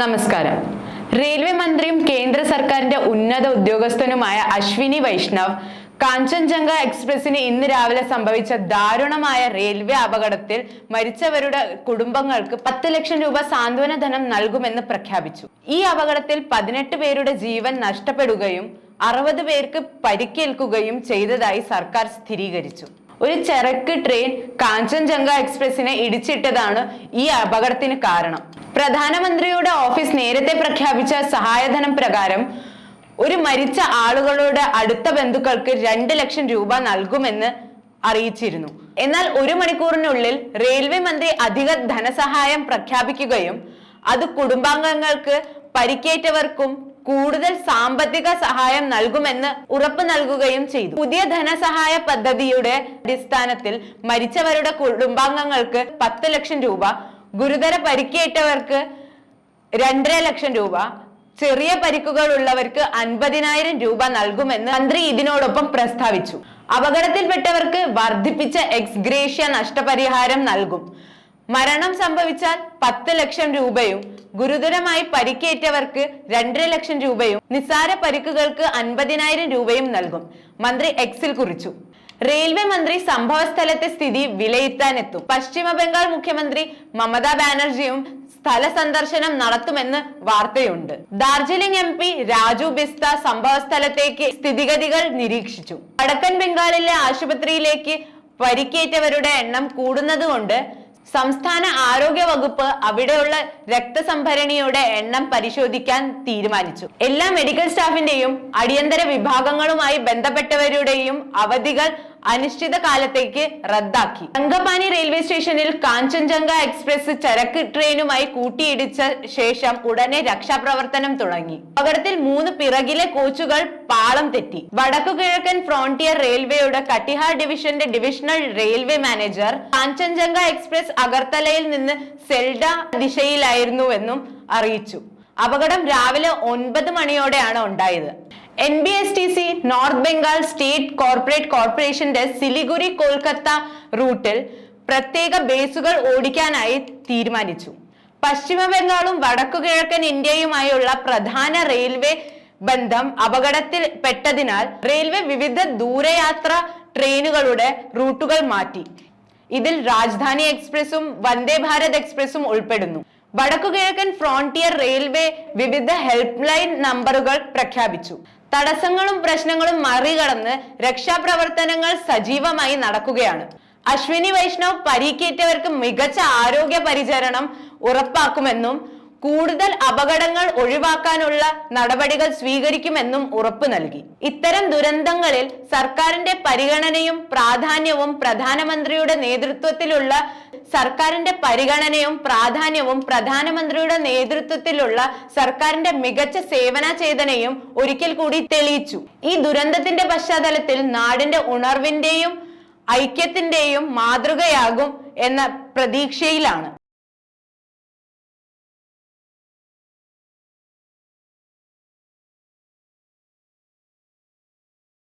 നമസ്കാരം. റെയിൽവേ മന്ത്രിയും കേന്ദ്ര സർക്കാരിന്റെ ഉന്നത ഉദ്യോഗസ്ഥനുമായ അശ്വിനി വൈഷ്ണവ് കാഞ്ചൻജംഗ എക്സ്പ്രസിന് ഇന്ന് രാവിലെ സംഭവിച്ച ദാരുണമായ റെയിൽവേ അപകടത്തിൽ മരിച്ചവരുടെ കുടുംബങ്ങൾക്ക് പത്ത് ലക്ഷം രൂപ സാന്ത്വന ധനം നൽകുമെന്ന് പ്രഖ്യാപിച്ചു. ഈ അപകടത്തിൽ പതിനെട്ട് പേരുടെ ജീവൻ നഷ്ടപ്പെടുകയും അറുപത് പേർക്ക് പരിക്കേൽക്കുകയും ചെയ്തതായി സർക്കാർ സ്ഥിരീകരിച്ചു. ഒരു ചരക്ക് ട്രെയിൻ കാഞ്ചൻജംഗ എക്സ്പ്രസിനെ ഇടിച്ചിട്ടതാണ് ഈ അപകടത്തിന് കാരണം. പ്രധാനമന്ത്രിയുടെ ഓഫീസ് നേരത്തെ പ്രഖ്യാപിച്ച സഹായധനം പ്രകാരം ഒരു മരിച്ച ആളുകളുടെ അടുത്ത ബന്ധുക്കൾക്ക് രണ്ട് ലക്ഷം രൂപ നൽകുമെന്ന് അറിയിച്ചിരുന്നു. എന്നാൽ ഒരു മണിക്കൂറിനുള്ളിൽ റെയിൽവേ മന്ത്രി അധിക ധനസഹായം പ്രഖ്യാപിക്കുകയും അത് കുടുംബാംഗങ്ങൾക്ക് പരിക്കേറ്റവർക്കും കൂടുതൽ സാമ്പത്തിക സഹായം നൽകുമെന്ന് ഉറപ്പ് നൽകുകയും ചെയ്തു. പുതിയ ധനസഹായ പദ്ധതിയുടെ അടിസ്ഥാനത്തിൽ മരിച്ചവരുടെ കുടുംബാംഗങ്ങൾക്ക് പത്ത് ലക്ഷം രൂപ ഗുരുതര പരിക്കേറ്റവർക്ക് രണ്ടര ലക്ഷം രൂപ ചെറിയ പരിക്കുകൾ ഉള്ളവർക്ക് അൻപതിനായിരം രൂപ നൽകുമെന്ന് മന്ത്രി ഇതിനോടൊപ്പം പ്രസ്താവിച്ചു. അപകടത്തിൽപ്പെട്ടവർക്ക് വർദ്ധിപ്പിച്ച എക്സ്ഗ്രേഷ്യ നഷ്ടപരിഹാരം നൽകും. മരണം സംഭവിച്ചാൽ പത്ത് ലക്ഷം രൂപയും ഗുരുതരമായി പരിക്കേറ്റവർക്ക് രണ്ടര ലക്ഷം രൂപയും നിസ്സാര പരിക്കുകൾക്ക് അൻപതിനായിരം രൂപയും നൽകും മന്ത്രി എക്സിൽ കുറിച്ചു. റെയിൽവേ മന്ത്രി സംഭവ സ്ഥലത്തെ സ്ഥിതി വിലയിരുത്താനെത്തും. പശ്ചിമ ബംഗാൾ മുഖ്യമന്ത്രി മമതാ ബാനർജിയും സ്ഥല സന്ദർശനം നടത്തുമെന്ന് വാർത്തയുണ്ട്. ഡാർജിലിംഗ് എം പി രാജു ബിസ്ത സംഭവ സ്ഥലത്തേക്ക് സ്ഥിതിഗതികൾ നിരീക്ഷിച്ചു. വടക്കൻ ബംഗാളിലെ ആശുപത്രിയിലേക്ക് പരിക്കേറ്റവരുടെ എണ്ണം കൂടുന്നതുകൊണ്ട് സംസ്ഥാന ആരോഗ്യ വകുപ്പ് അവിടെയുള്ള രക്തസംഭരണിയുടെ എണ്ണം പരിശോധിക്കാൻ തീരുമാനിച്ചു. എല്ലാ മെഡിക്കൽ സ്റ്റാഫിന്റെയും അടിയന്തര വിഭാഗങ്ങളുമായി ബന്ധപ്പെട്ടവരുടെയും അവധികൾ അനിശ്ചിത കാലത്തേക്ക് റദ്ദാക്കി. രംഗപാനി റെയിൽവേ സ്റ്റേഷനിൽ കാഞ്ചൻജംഗ എക്സ്പ്രസ് ചരക്ക് ട്രെയിനുമായി കൂട്ടിയിടിച്ച ശേഷം ഉടനെ രക്ഷാപ്രവർത്തനം തുടങ്ങി. അപകടത്തിൽ മൂന്ന് പിറകിലെ കോച്ചുകൾ പാളം തെറ്റി. വടക്കു കിഴക്കൻ ഫ്രോണ്ടിയർ റെയിൽവേയുടെ കട്ടിഹാർ ഡിവിഷന്റെ divisional railway manager Kanchenjunga express അഗർത്തലയിൽ നിന്ന് സെൽഡ ദിശയിലായിരുന്നുവെന്നും അറിയിച്ചു. അപകടം രാവിലെ ഒൻപത് മണിയോടെയാണ് ഉണ്ടായത്. N B S T C north Bengal state corporate കോർപ്പറേഷന്റെ സിലിഗുരി കൊൽക്കത്ത റൂട്ടിൽ പ്രത്യേക ബേസുകൾ ഓടിക്കാനായി തീരുമാനിച്ചു. പശ്ചിമ ബംഗാളും വടക്കു കിഴക്കൻ ഇന്ത്യയുമായുള്ള പ്രധാന റെയിൽവേ ബന്ധം അപകടത്തിൽ പെട്ടതിനാൽ റെയിൽവേ വിവിധ ദൂരയാത്ര ട്രെയിനുകളുടെ റൂട്ടുകൾ മാറ്റി. ഇതിൽ രാജധാനി എക്സ്പ്രസും വന്ദേ ഭാരത് എക്സ്പ്രസും ഉൾപ്പെടുന്നു. വടക്കു കിഴക്കൻ ഫ്രോണ്ടിയർ റെയിൽവേ വിവിധ ഹെൽപ്പ് ലൈൻ നമ്പറുകൾ പ്രഖ്യാപിച്ചു. തടസ്സങ്ങളും പ്രശ്നങ്ങളും മറികടന്ന് രക്ഷാപ്രവർത്തനങ്ങൾ സജീവമായി നടക്കുകയാണ്. അശ്വിനി വൈഷ്ണവ് പരിക്കേറ്റവർക്ക് മികച്ച ആരോഗ്യ പരിചരണം ഉറപ്പാക്കുമെന്നും കൂടുതൽ അപകടങ്ങൾ ഒഴിവാക്കാനുള്ള നടപടികൾ സ്വീകരിക്കുമെന്നും ഉറപ്പു നൽകി. ഇത്തരം ദുരന്തങ്ങളിൽ സർക്കാരിന്റെ പരിഗണനയും പ്രാധാന്യവും പ്രധാനമന്ത്രിയുടെ നേതൃത്വത്തിലുള്ള സർക്കാരിന്റെ പരിഗണനയും പ്രാധാന്യവും പ്രധാനമന്ത്രിയുടെ നേതൃത്വത്തിലുള്ള സർക്കാരിന്റെ മികച്ച സേവന ചേതനയും ഒരിക്കൽ കൂടി തെളിയിച്ചു. ഈ ദുരന്തത്തിന്റെ പശ്ചാത്തലത്തിൽ നാടിന്റെ ഉണർവിന്റെയും ഐക്യത്തിന്റെയും മാതൃകയാകും എന്ന പ്രതീക്ഷയിലാണ്.